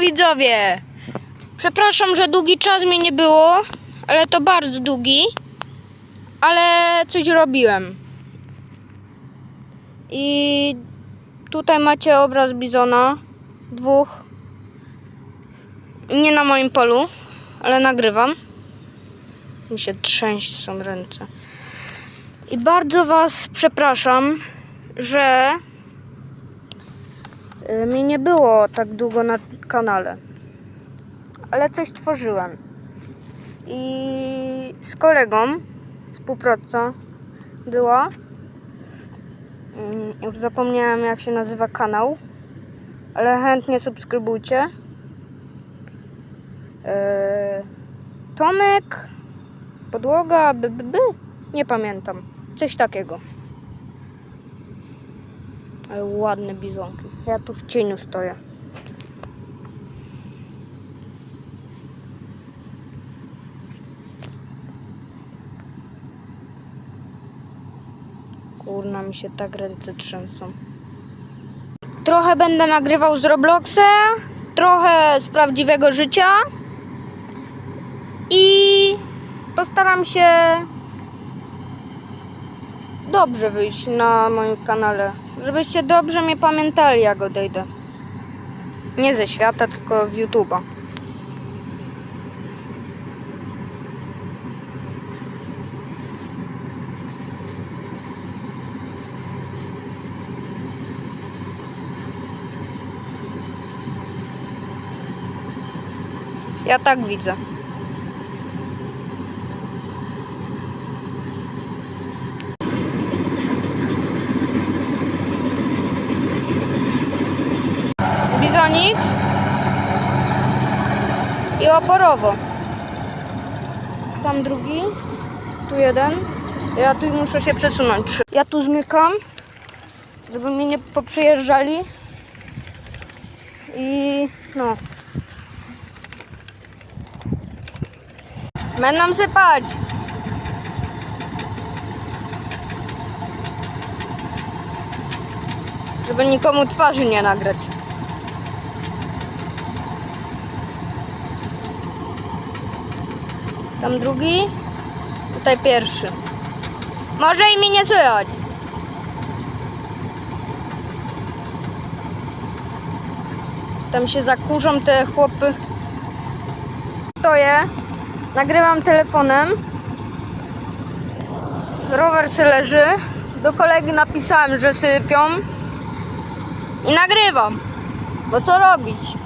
Widzowie, przepraszam, że długi czas mnie nie było, ale to bardzo długi, ale coś robiłem. I tutaj macie obraz bizona, dwóch. Nie na moim polu, ale nagrywam. Mi się trzęść są ręce. I bardzo Was przepraszam, że mnie nie było tak długo na kanale. Ale coś tworzyłem. I z kolegą, współpraca była. Mm, Już zapomniałem jak się nazywa kanał, ale chętnie subskrybujcie. Yy, Tomek, podłoga, by, by, by. Nie pamiętam. Coś takiego. Ale ładne bizonki. Ja tu w cieniu stoję. Kurna, mi się tak ręce trzęsą. Trochę będę nagrywał z Robloxa, trochę z prawdziwego życia i postaram się dobrze wyjść na moim kanale, żebyście dobrze mnie pamiętali jak odejdę. Nie ze świata, tylko z YouTube'a. Ja tak widzę. Bizonix i oporowo. Tam drugi, tu jeden. Ja tu muszę się przesunąć. Ja tu zmykam, żeby mnie nie poprzyjeżdżali. I no. Będą sypać. Żeby nikomu twarzy nie nagrać. Tam drugi, tutaj pierwszy. Może i mi nie słychać. Tam się zakurzą te chłopy. Stoję, nagrywam telefonem. Rower se leży. Do kolegi napisałem, że sypią. I nagrywam. Bo co robić?